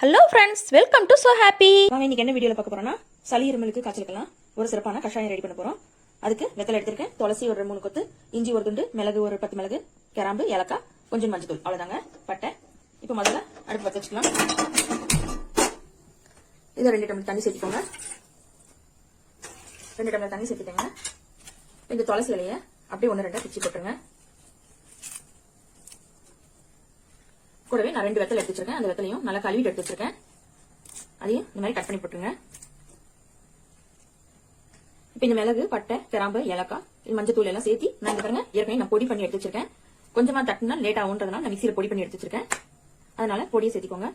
Hello friends welcome to so happy நாங்கள் இன்னைக்கு என்ன வீடியோவில் பார்க்க போறோம்னா சளி இருமலுக்கு காய்ச்சலுக்கெல்லாம் ஒரு சிறப்பான கஷாயம் ரெடி பண்ண போகிறோம் அதுக்கு வெத்தலை எடுத்திருக்கேன். துளசி ஒரு மூணு கொத்து இஞ்சி ஒரு துண்டு மிளகு ஒரு பத்து மிளகு கிராம்பு ஏலக்காய் கொஞ்சம் மஞ்சள் அவ்வளோதாங்க பட்டை. இப்போ முதல்ல அடுப்பு பற்ற வச்சுக்கலாம். இதை ரெண்டு டம்ளர் தண்ணி சேர்த்திக்கோங்க. ரெண்டு டம்ளர் தண்ணி சேர்த்துட்டேங்க. இந்த துளசி இலையை அப்படியே ஒன்று ரெண்டாக பிச்சு போட்டுருங்க. கூடவே நான் ரெண்டு வெத்தலை எடுத்து வச்சிருக்கேன். அந்த வெத்தலையும் நல்லா கழுவிட்டு எடுத்து வச்சிருக்கேன். அதையும் இந்த மாதிரி கட் பண்ணி போட்டுருங்க. இப்போ இந்த மிளகு பட்டை கிராம்பு ஏலக்காய் இது மஞ்சள் தூள் எல்லாம் சேர்த்து நான் இங்க பாருங்க ஏற்கனவே நான் பொடி பண்ணி எடுத்து வச்சிருக்கேன். கொஞ்சமா தட்டுனா லேட் ஆகுன்றதுனால நான் மிக்சியில பொடி பண்ணி எடுத்து வச்சிருக்கேன். அதனால பொடியை சேர்த்திக்கோங்க.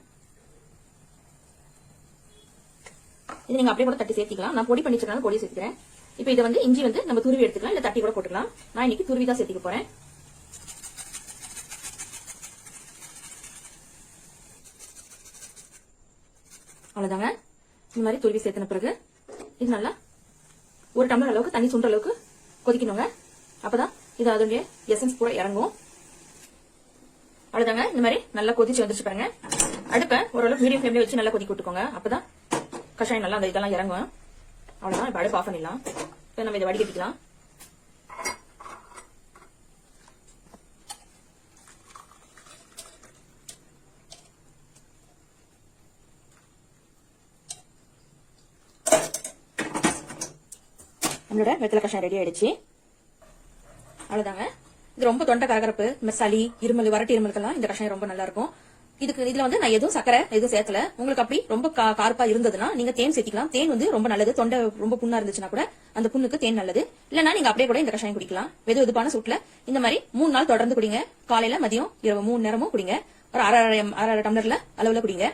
இது நீங்க அப்படியே கூட தட்டி சேர்த்திக்கலாம். நான் பொடி பண்ணி வச்சிருக்கனால பொடி சேர்த்துக்கிறேன். இப்போ இதை வந்து இஞ்சி வந்து நம்ம துருவி எடுத்துக்கலாம். இல்ல தட்டி கூட போட்டுக்கலாம். நான் இன்னைக்கு துருவி தான் சேர்த்துக்க போறேன். அவ்வளோதாங்க இந்த மாதிரி துருவி சேர்த்தின பிறகு இது நல்லா ஒரு டம்ளர் அளவுக்கு தண்ணி சுண்ட அளவுக்கு கொதிக்கணுங்க. அப்பதான் இது அதனுடைய எசன்ஸ் கூட இறங்கும். அவ்வளவுதாங்க. இந்த மாதிரி நல்லா கொதிச்சு வந்துருச்சு பாருங்க. அடுப்பை ஓரளவுக்கு மீடியம் ஃப்ளேம்ல வச்சு நல்லா கொதிக்க விட்டுக்கோங்க. அப்பதான் கஷாயம் நல்லா அந்த இதெல்லாம் இறங்கும். அவ்வளவுதான். இப்ப அடுப்பு ஆஃப் பண்ணிடலாம். இப்போ நம்ம இதை வடிகட்டிக்கலாம். நம்மளோட வெத்தலை கஷாயம் ரெடி ஆயிடுச்சு. அவ்வளவுதாங்க. இது ரொம்ப தொண்டை கரகரப்பு இந்த சளி இருமல் வரட்டு இருமலுக்கெல்லாம் இந்த கஷாயம் ரொம்ப நல்லா இருக்கும் இதுக்கு இதுல வந்து நான் எதுவும் சக்கரை எதுவும் சேர்க்கல. உங்களுக்கு அப்படி ரொம்ப கா- கார்ப்பா இருந்ததுன்னா நீங்க தேன் சேர்த்திக்கலாம். தேன் வந்து ரொம்ப நல்லது. தொண்டை ரொம்ப புண்ணா இருந்துச்சுன்னா கூட அந்த புண்ணுக்கு தேன் நல்லது. இல்லனா நீங்க அப்படியே கூட இந்த கஷாயம் குடிக்கலாம். வெது வெதுப்பான சூட்ல இந்த மாதிரி மூணு நாள் தொடர்ந்து குடிங்க. காலையில மதியம் இரவு மூணு நேரமும் குடிங்க. ஒரு அரை அரை அரை டம்ளர்ல அளவுல குடிங்க.